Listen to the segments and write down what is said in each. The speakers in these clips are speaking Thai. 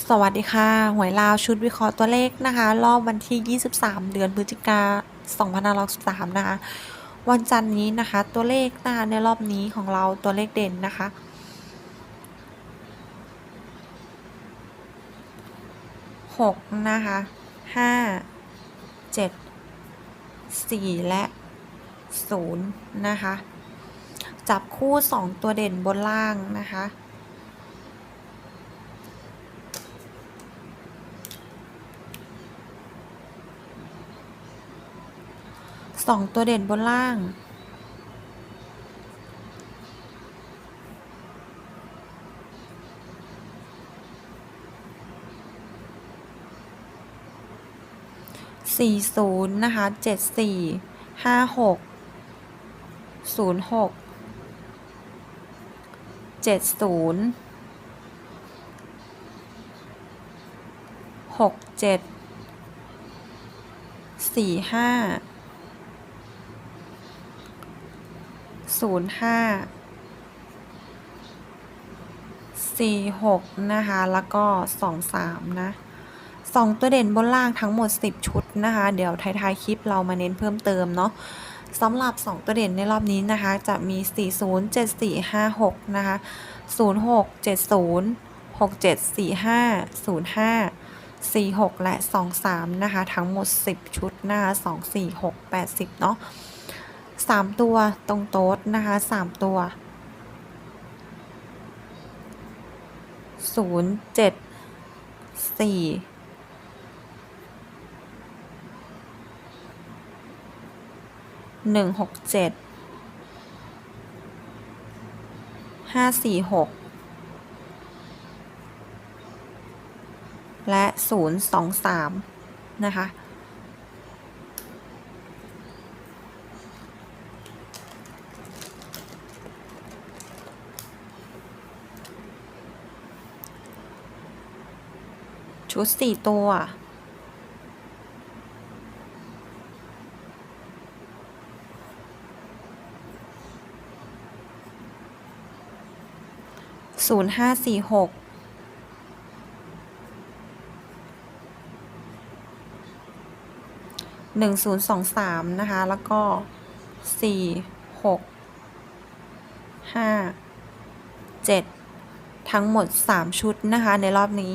สวัสดีค่ะ หวยลาวชุดวิเคราะห์ตัวเลขนะคะ รอบวันที่ 23 เดือนพฤศจิกา2563นะคะ วันจันทร์นี้นะคะ ตัวเลขนะคะในรอบนี้ของเราตัวเลขเด่นนะคะ 6 นะคะ 5 7 4 และ 0 นะคะ จับคู่ 2 ตัวเด่นบนล่างนะคะ สองตัวเด่นบนล่าง สี่ศูนย์นะคะเจ็ดสี่ห้าหกศูนย์หกเจ็ดศูนย์หกเจ็ดสี่ห้า ศูนย์ห้าสี่หกนะคะ แล้วก็สองสามนะสองตัวเด่นบนล่างทั้งหมด 10 ชุดนะคะ เดี๋ยวท้ายๆคลิปเรามาเน้นเพิ่มเติมเนาะสำหรับ 2 ตัวเด่นในรอบนี้นะคะ จะมี 40 74 56 นะคะ 06 70 67 45 05 46 และ 23 นะคะ ทั้งหมด 10 ชุดนะคะ 2 4 6 80 เนาะ 3 ตัวตรงโต๊ดนะคะ 3 ตัว 0 7 4 หนึ่งหกเจ็ดห้าสี่หกและศูนย์สองสามนะคะ ชุดสี่ตัว ศูนย์ห้าสี่หกหนึ่งศูนย์สองสามนะคะ แล้วก็สี่หกห้าเจ็ดทั้งหมดสามชุดนะคะ ในรอบนี้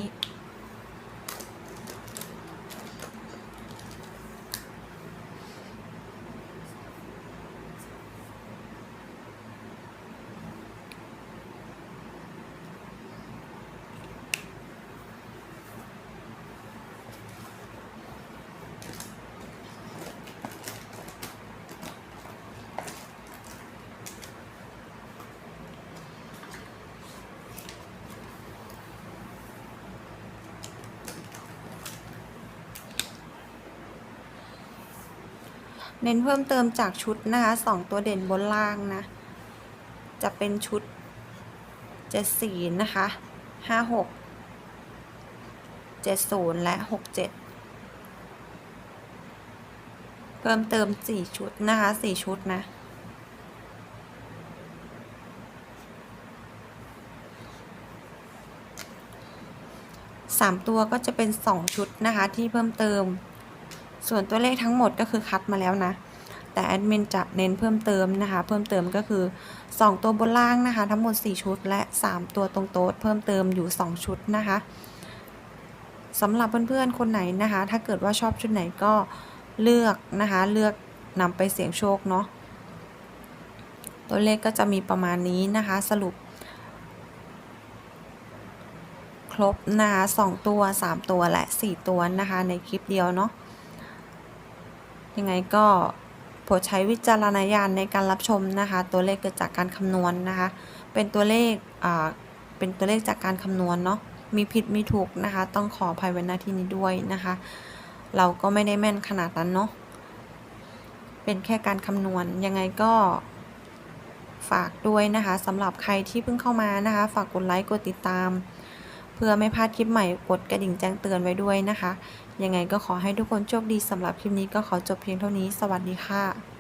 เน้นเพิ่มเติมจากชุดนะคะสองตัวเด่นบนล่างนะ จะเป็นชุดเจ็ดสีนะคะห้าหกเจ็ดศูนย์และหกเจ็ดเพิ่มเติมสี่ชุดนะคะสี่ชุดนะสามตัวก็จะเป็นสองชุดนะคะที่เพิ่มเติม ส่วนตัวเลขทั้งหมดก็คือคัดมาแล้วนะ แต่แอดมินจะเน้นเพิ่มเติมนะคะ เพิ่มเติมก็คือ 2 ตัวบนล่างนะคะ ทั้งหมด 4 ชุด และ 3 ตัวตรงโต๊ะเพิ่มเติมอยู่ 2 ชุดนะคะสำหรับเพื่อนๆคนไหนนะคะ ถ้าเกิดว่าชอบชุดไหนก็เลือกนะคะ เลือกนำไปเสี่ยงโชคเนาะตัวเลขก็จะมีประมาณนี้นะคะสรุป ครบนะคะ2ตัว3ตัวและ4ตัวนะคะในคลิปเดียวเนาะ ยังไงก็โปรดใช้วิจารณญาณในการรับชมนะคะ ตัวเลขเกิดจากการคำนวณนนะคะ เป็นตัวเลขอ่าเป็นตัวเลขจากการคำนวณเนาะมีผิดมีถูกนะคะ ต้องขออภัยไว้หน้าที่นี้ด้วยนะคะ เราก็ไม่ได้แม่นขนาดนั้นเนาะเป็นแค่การคำนวณยังไงก็ฝากด้วยนะคะสำหรับใครที่เพิ่งเข้ามานะคะ ฝากกดไลค์กดติดตาม เพื่อไม่พลาดคลิปใหม่กดกระดิ่งแจ้งเตือนไว้ด้วยนะคะ ยังไงก็ขอให้ทุกคนโชคดีสำหรับคลิปนี้ก็ขอจบเพียงเท่านี้ สวัสดีค่ะ